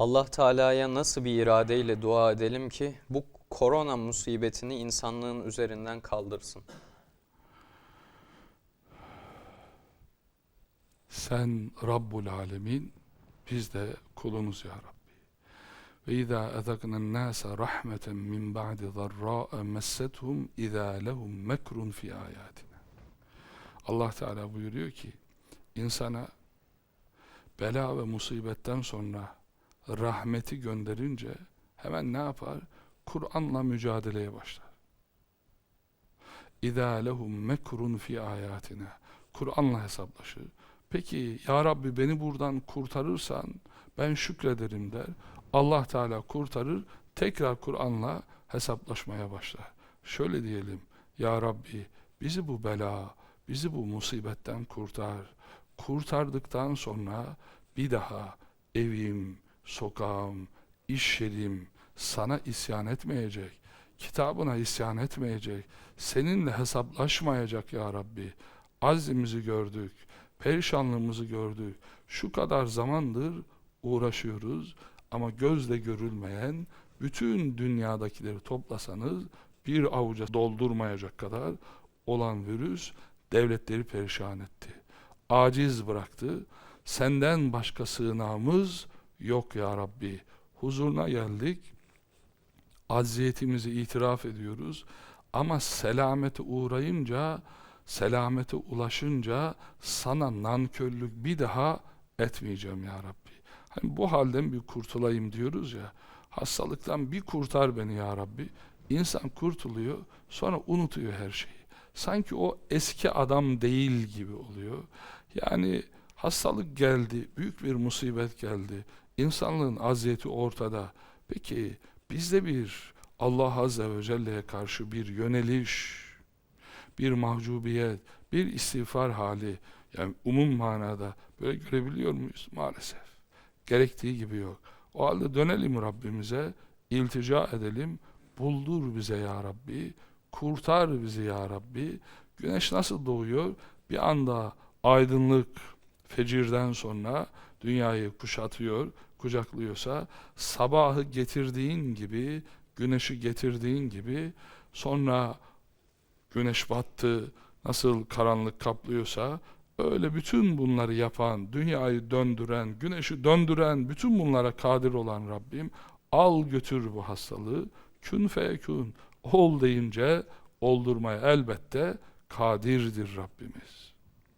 Allah Teala'ya nasıl bir iradeyle dua edelim ki bu korona musibetini insanlığın üzerinden kaldırsın? Sen Rabbul Alemin, biz de kulunuz ya Rabbi. Ve izâ ezaknâ nâse rahmeten min ba'di zarrâ'a messethum izâ lehum mekrun fi âyâtina. Allah Teala buyuruyor ki, insana bela ve musibetten sonra rahmeti gönderince hemen ne yapar? Kur'an'la mücadeleye başlar. İzâ lehum mekrun fi âyâtina. Kur'an'la hesaplaşır. Peki ya Rabbi beni buradan kurtarırsan ben şükrederim der. Allah Teala kurtarır. Tekrar Kur'an'la hesaplaşmaya başlar. Şöyle diyelim. Ya Rabbi bizi bu bela, bizi bu musibetten kurtar. Kurtardıktan sonra bir daha evim, sokağım, iş yerim sana isyan etmeyecek. Kitabına isyan etmeyecek. Seninle hesaplaşmayacak ya Rabbi. Azimizi gördük perişanlığımızı gördük. Şu kadar zamandır uğraşıyoruz ama gözle görülmeyen bütün dünyadakileri toplasanız bir avuca doldurmayacak kadar olan virüs devletleri perişan etti. Aciz bıraktı. Senden başka sığınağımız yok ya Rabbi. Huzuruna geldik. Acziyetimizi itiraf ediyoruz. Ama selamete uğrayınca selamete ulaşınca sana nankörlük bir daha etmeyeceğim ya Rabbi. Hani bu halden bir kurtulayım diyoruz ya. Hastalıktan bir kurtar beni ya Rabbi. İnsan kurtuluyor sonra unutuyor her şeyi. Sanki o eski adam değil gibi oluyor. Yani hastalık geldi, büyük bir musibet geldi. İnsanlığın aziyeti ortada. Peki bizde bir Allah Azze ve Celle'ye karşı bir yöneliş, bir mahcubiyet, bir istiğfar hali, yani umum manada böyle görebiliyor muyuz? Maalesef. Gerektiği gibi yok. O halde dönelim Rabbimize, iltica edelim, buldur bize ya Rabbi, kurtar bizi ya Rabbi. Güneş nasıl doğuyor? Bir anda aydınlık fecirden sonra dünyayı kuşatıyor, kucaklıyorsa sabahı getirdiğin gibi, güneşi getirdiğin gibi sonra güneş battı, nasıl karanlık kaplıyorsa öyle bütün bunları yapan, dünyayı döndüren, güneşi döndüren, bütün bunlara kadir olan Rabbim al götür bu hastalığı, kün feyekün, ol deyince oldurmaya elbette kadirdir Rabbimiz.